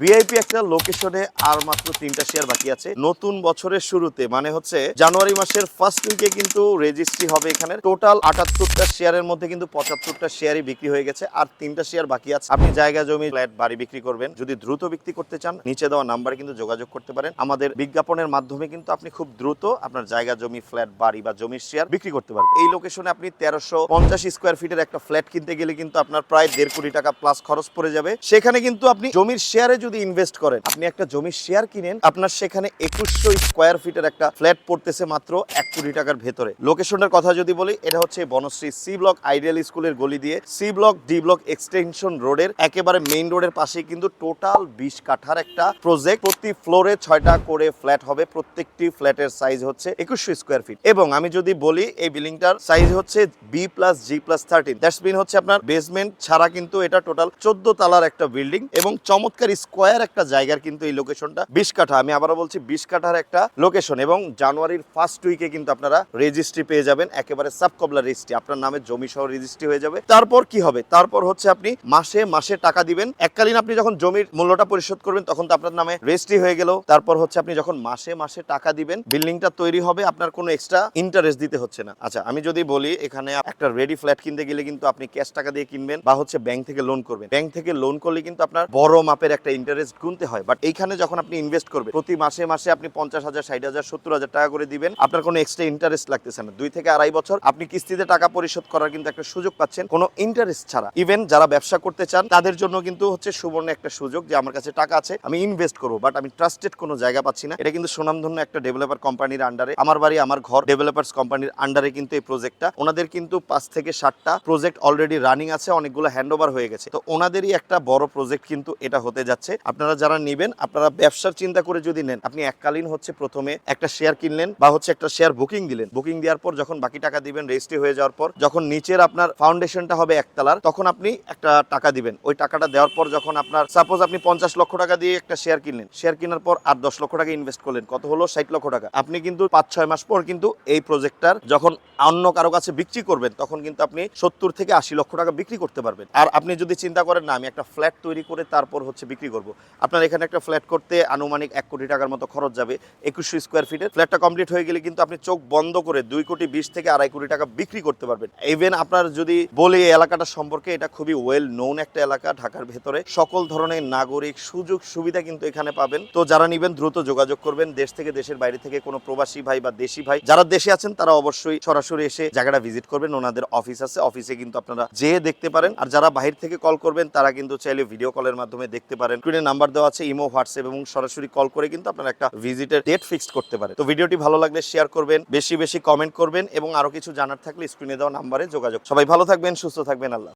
VIP একটা লোকেশনে আর মাত্র তিনটা শেয়ার বাকি আছে। নতুন বছরের শুরুতে মানে হচ্ছে জানুয়ারি মাসের ফার্স্ট উইকে কিন্তু রেজিস্ট্রি হবে এখানে। টোটাল আটাত্তরটা শেয়ারের মধ্যে কিন্তু পঁচাত্তরটা শেয়ারই বিক্রি হয়ে গেছে, আর তিনটা শেয়ার বাকি আছে। আপনি জায়গা, জমি ফ্ল্যাট বাড়ি বিক্রি করবেন। যদি দ্রুত বিক্রি করতে চান, নিচে দেওয়া নাম্বারে কিন্তু যোগাযোগ করতে পারেন। আমাদের বিজ্ঞাপনের মাধ্যমে কিন্তু আপনি খুব দ্রুত আপনার জায়গা, জমি ফ্ল্যাট বাড়ি বা জমির শেয়ার বিক্রি করতে পারবেন। এই লোকেশনে আপনি তেরোশো স্কোয়ার ফিটের একটা ফ্ল্যাট কিনতে গেলে কিন্তু আপনার প্রায় দেড় কোটি টাকা প্লাস খরচ পড়ে যাবে। সেখানে কিন্তু আপনি জমির শেয়ারে যদি ইনভেস্ট করেন, আপনি একটা জমির শেয়ার কিনেন, আপনার সেখানে একুশশো স্কোয়ার ফিটের একটা ফ্ল্যাট পড়তেছে মাত্র এক কোটি টাকার ভেতরে। লোকেশনের কথা যদি বলি, এটা হচ্ছে বনশ্রী সি ব্লক আইডিয়াল স্কুলের গলি দিয়ে C block D block extension রোডের একেবারে মেইন রোডের পাশে কিন্তু টোটাল বিশ কাঠার একটা প্রজেক্ট প্রতি ফ্লোরে ছয়টা করে ফ্ল্যাট হবে, প্রত্যেকটি ফ্ল্যাটের সাইজ হচ্ছে একুশশো স্কোয়ার ফিট এবং আমি যদি বলি, এই বিল্ডিংটার সাইজ হচ্ছে B plus G plus thirteen হচ্ছে আপনার বেসমেন্ট ছাড়া কিন্তু এটা টোটাল চোদ্দ তালার একটা বিল্ডিং এবং চমৎকার স্কোয়ার একটা জায়গার কিন্তু এই লোকেশনটা বিশ কাঠা আমি আবারও বলছি বিশ কাঠার একটা লোকেশন এবং জানুয়ারির ফার্স্ট উইকে কিন্তু আপনারা রেজিস্ট্রি পেয়ে যাবেন, একেবারে সাব কবলা রেজিস্ট্রি আপনার নামে জমি সহ রেজিস্ট্রি হয়ে যাবে। তারপর কি হবে? তারপর হচ্ছে আপনি মাসে মাসে টাকা দিবেন। এককালীন আপনি যখন জমির মূল্যটা পরিশোধ করবেন, তখন তো আপনার নামে রেজিস্ট্রি হয়ে গেল। তারপর হচ্ছে আপনি যখন মাসে মাসে টাকা দিবেন, বিল্ডিংটা তৈরি হবে, আপনার কোনো এক্সট্রা ইন্টারেস্ট দিতে হচ্ছে না। আচ্ছা আমি যদি বলি, এখানে একটা রেডি ফ্ল্যাট কিনতে গেলে কিন্তু আপনি ক্যাশ টাকা দিয়ে কিনবেন বা হচ্ছে ব্যাংক থেকে লোন করবেন। ব্যাংক থেকে লোন করলে কিন্তু আপনার বড় মাপের একটা ইন্টারেস্ট গুনতে হয়। বাট এইখানে যখন আপনি ইনভেস্ট করবেন, প্রতি মাসে মাসে আপনি পঞ্চাশ হাজার, ষাট হাজার, সত্তর হাজার টাকা করে দিবেন। আপনার কোনো এক্সট্রা ইন্টারেস্ট লাগতেছে না। দুই থেকে আড়াই বছর আপনি কিস্তিতে টাকা পরিশোধ করার কিন্তু একটা সুযোগ পাচ্ছেন। কোনো ইন্টারেস্ট ছাড়া। ইভেন যারা ব্যবসা করতে চান, তাদের জন্য কিন্তু হচ্ছে সুবর্ণ একটা সুযোগ যে আমার কাছে টাকা আছে, আমি ইনভেস্ট করব। বাট আমি ট্রাস্টেড কোনো জায়গা পাচ্ছি না। এটা কিন্তু সুনামধন্য একটা ডেভেলপার কোম্পানির আন্ডারে আমার বাড়ি, আমার ঘর ডেভেলপার্স কোম্পানির আন্ডারে কিন্তু এই প্রজেক্টটা ওনাদের কিন্তু পাঁচ থেকে সাতটা প্রজেক্ট অলরেডি রানিং আছে, অনেকগুলো হ্যান্ড হয়ে গেছে। তো ওনাদেরই একটা বড় প্রজেক্ট কিন্তু এটা হতে যাচ্ছে। আপনারা যারা নেবেন, আপনারা ব্যবসার চিন্তা করে যদি নেন, আপনি এককালীন হচ্ছে প্রথমে একটা শেয়ার কিনলেন বা হচ্ছে একটা শেয়ার বুকিং দিলেন। বুকিং দেওয়ার পর যখন বাকি টাকা দিবেন রেজিস্ট্রি হয়ে যাওয়ার পর, যখন নিচের আপনার ফাউন্ডেশনটা হবে একতলার, তখন আপনি একটা টাকা দিবেন। ওই টাকাটা দেওয়ার পর যখন আপনার সাপোজ আপনি পঞ্চাশ লক্ষ টাকা দিয়ে একটা শেয়ার কিনলেন শেয়ার কেনার পর আর দশ লক্ষ টাকা ইনভেস্ট করলেন, কত হলো? ষাট লক্ষ টাকা। আপনি কিন্তু পাঁচ, ছয় মাস পর কিন্তু এই প্রজেক্টটার যখন অন্য কারও কাছে বিক্রি করবেন, তখন কিন্তু আপনি সত্তর থেকে আশি লক্ষ টাকা বিক্রি করতে পারবেন। আর আপনি যদি চিন্তা করেন, না, আমি একটা ফ্ল্যাট তৈরি করে তারপর হচ্ছে বিক্রি করব। আপনার এখানে একটা ফ্ল্যাট করতে আনুমানিক এক কোটি টাকার মতো খরচ যাবে একুশশো স্কোয়ার ফিটের ফ্ল্যাটটা কমপ্লিট হয়ে গেলে কিন্তু আপনি চোখ বন্ধ করে দুই কোটি বিশ থেকে আড়াই কোটি টাকা বিক্রি করতে পারবেন। ইভেন আপনার যদি বলি এই এলাকাটা সম্পর্কে, এটা খুবই ওয়েল নোন একটা এলাকা ঢাকার ভেতরে। সকল ধরনের নাগরিক সুযোগ সুবিধা কিন্তু এখানে পাবেন। তো যারা নিবেন, দ্রুত যোগাযোগ করবেন। দেশ থেকে দেশের বাইরে থেকে কোনো প্রবাসী ভাই বা দেশি ভাই, যারা দেশে আছেন, তারা অবশ্যই সরাসরি এসে জায়গাটা ভিজিট করবেন। ওনাদের অফিস আছে। অফিসে কিন্তু আপনারা যেয়ে দেখতে পারেন। আর যারা বাহির থেকে কল করবেন, তারা কিন্তু চাইলে ভিডিও কলের মাধ্যমে দেখতে পারেন। স্ক্রিনে নাম্বার দেওয়া আছে ইমো হোয়াটসঅ্যাপ এবং সরাসরি কল করে কিন্তু আপনারা একটা ভিজিটের ডেট ফিক্সড করতে পারেন। তো ভিডিওটি ভালো লাগলে শেয়ার করবেন, বেশি বেশি কমেন্ট করবেন এবং আরও কিছু জানার থাকলে স্ক্রিনে দেওয়া নাম্বারে যোগাযোগ। সবাই ভালো থাকবেন, সুস্থ থাকবেন, আল্লাহ